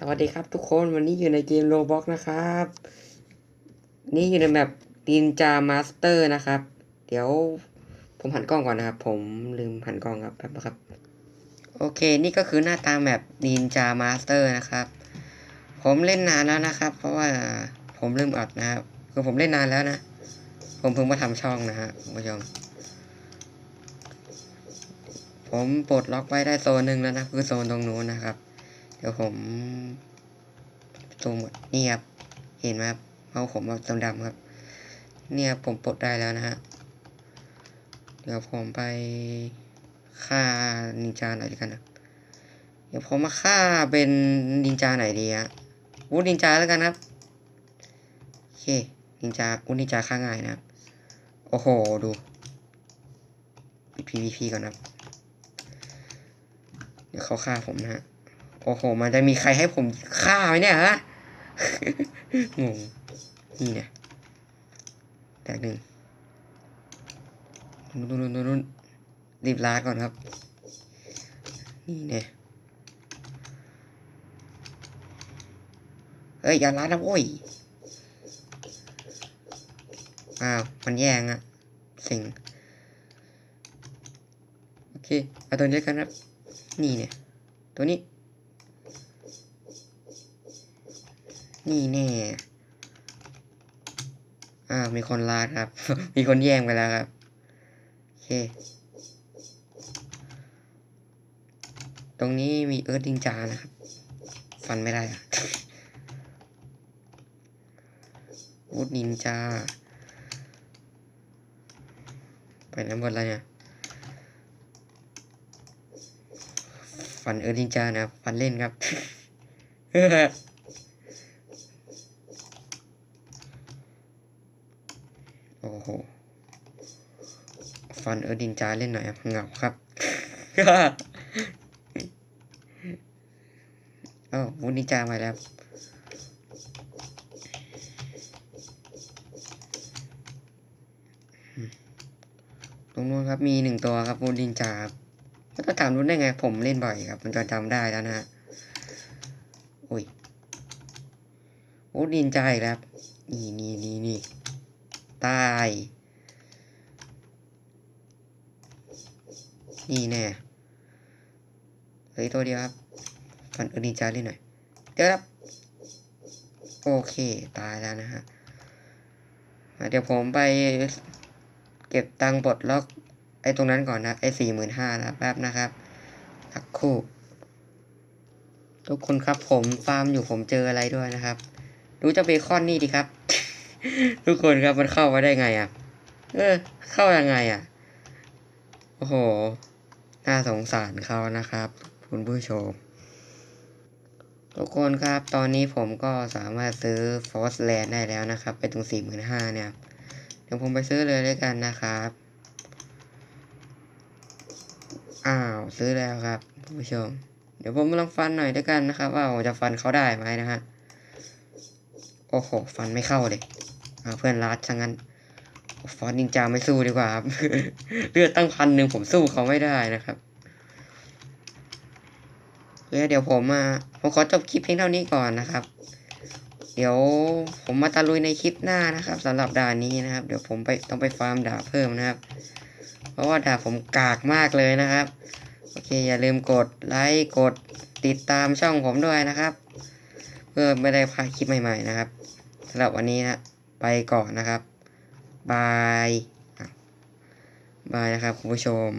สวัสดีครับทุกคนวันนี้อยู่ในเกมโ o บ็อกนะครับ นี่อยู่ในแบบดินจามาสเตอร์นะครับ เดี๋ยวผมหันกล้องก่อนนะครับ ผมลืมหันกล้องครับแป๊บนะครับ โอเคนี่ก็คือหน้าตาแบบดินจามาสเตอร์นะครับ ผมเล่นนานแล้วนะครับ เพราะว่าผมลืมอัดนะครับคือผมเล่นนานแล้วนะ ผมเพิ่งมาทำช่องนะฮะคุณผู้ชมผมปลดล็อกไว้ได้โซนหนึ่งแล้วนะคือโซนตรงนู้นนะครับ เดี๋ยวผมซูมก่อนนี่ครับ เห็นไหมครับเมาส์ผมแบบดำๆครับ เนี่ยผมปลดได้แล้วนะฮะ เดี๋ยวผมไปฆ่านินจาหน่อยดีกันนะเดี๋ยวผมมาฆ่าเป็นนินจาไหนดีฮะวูดนินจาแล้วกันครับ โอเค นินจาวูดนินจาฆ่าง่ายนะครับ โอ้โห ดู PVP ก่อนนะครับ เดี๋ยวเขาฆ่าผมนะฮะ โอ้โห มันจะมีใครให้ผมฆ่าไหมเนี่ยฮะงงนี่เนี่ยแตกหนึ่งนู่นนู่นนู่นนู่นรีบลาก่อนครับ นี่เนี่ยเฮ้ย อย่าลาดนะโว้ย อ้าว มันแย่งอะสิงโอเค เอาตัวนี้กันครับ นี่เนี่ย ตัวนี้ นี่แน่อ่าวมีคนลาดครับ มีคนแย่งไปแล้วครับโอเค ตรงนี้มีเอิร์ธดิงจานะครับ ฟันไม่ได้วูดนินจา ไปไหนหมดแล้วเนี่ย ฟันเอิร์ธดิงจานะครับ ฟันเล่นครับ อ้โห ฟันเออดินจาเล่นหน่อยครับเหงาครับเอ้าวุ้นนินจามาแล้วตรงนู้นครับมีหนึ่งตัวครับวุ้นนินจาครับแล้วก็ถามรู้ได้ไง ผมเล่นบ่อยครับ มันจะจำได้แล้วนะฮะอุ้ยวุ้นนินจาอีกแล้วครับนี่นี่นี่นี่ ตาย นี่แน่เหลืออกตัวเดียวครับฟันเออนินจาเล่นหน่อย เดี๋ยวครับ โอเค ตายแล้วนะฮะเดี๋ยวผมไปเก็บตังค์ปลดล็อก ไอ้ตรงนั้นก่อนนะ ไอ้สี่หมื่นห้านะแป๊บนะครับสักคู่ ทุกคนครับผมฟาร์มอยู่ผมเจออะไรด้วยนะครับ ดูเจ้าเบคอนนี่ดิครับ ทุกคนครับมันเข้ามาได้ไงอะ เออ เข้ายังไงอะ โอ้โห น่าสงสารเขานะครับ คุณผู้ชม ทุกคนครับ ตอนนี้ผมก็สามารถซื้อฟอสแลนด์ได้แล้วนะครับ ไปตรงสี่หมื่นห้าเนี่ย เดี๋ยวผมไปซื้อเลยด้วยกันนะครับ อ้าว ซื้อแล้วครับคุณผู้ชม เดี๋ยวผมลองฟันหน่อยด้วยกันนะครับ ว่าผมจะฟันเขาได้ไหมนะฮะโอ้โห ฟันไม่เข้าเลย เพื่อนรัดช่างงั้นฟอนต์นินจาไม่สู้ดีกว่าครับเลือดตั้งพันหนึ่งผมสู้เขาไม่ได้นะครับเดี๋ยวผมมาผมขอจบคลิปเพียงเท่านี้ก่อนนะครับ เดี๋ยวผมมาตะลุยในคลิปหน้านะครับสำหรับด่านนี้นะครับ เดี๋ยวผมไปต้องไปฟาร์มดาเพิ่มนะครับ เพราะว่าดาผมกากมากเลยนะครับโอเคอย่าลืมกดไลค์กดติดตามช่องผมด้วยนะครับ เพื่อไม่ได้พลาดคลิปใหม่ ๆนะครับสำหรับวันนี้นะ ไปก่อนนะครับบายบายนะครับคุณผู้ชม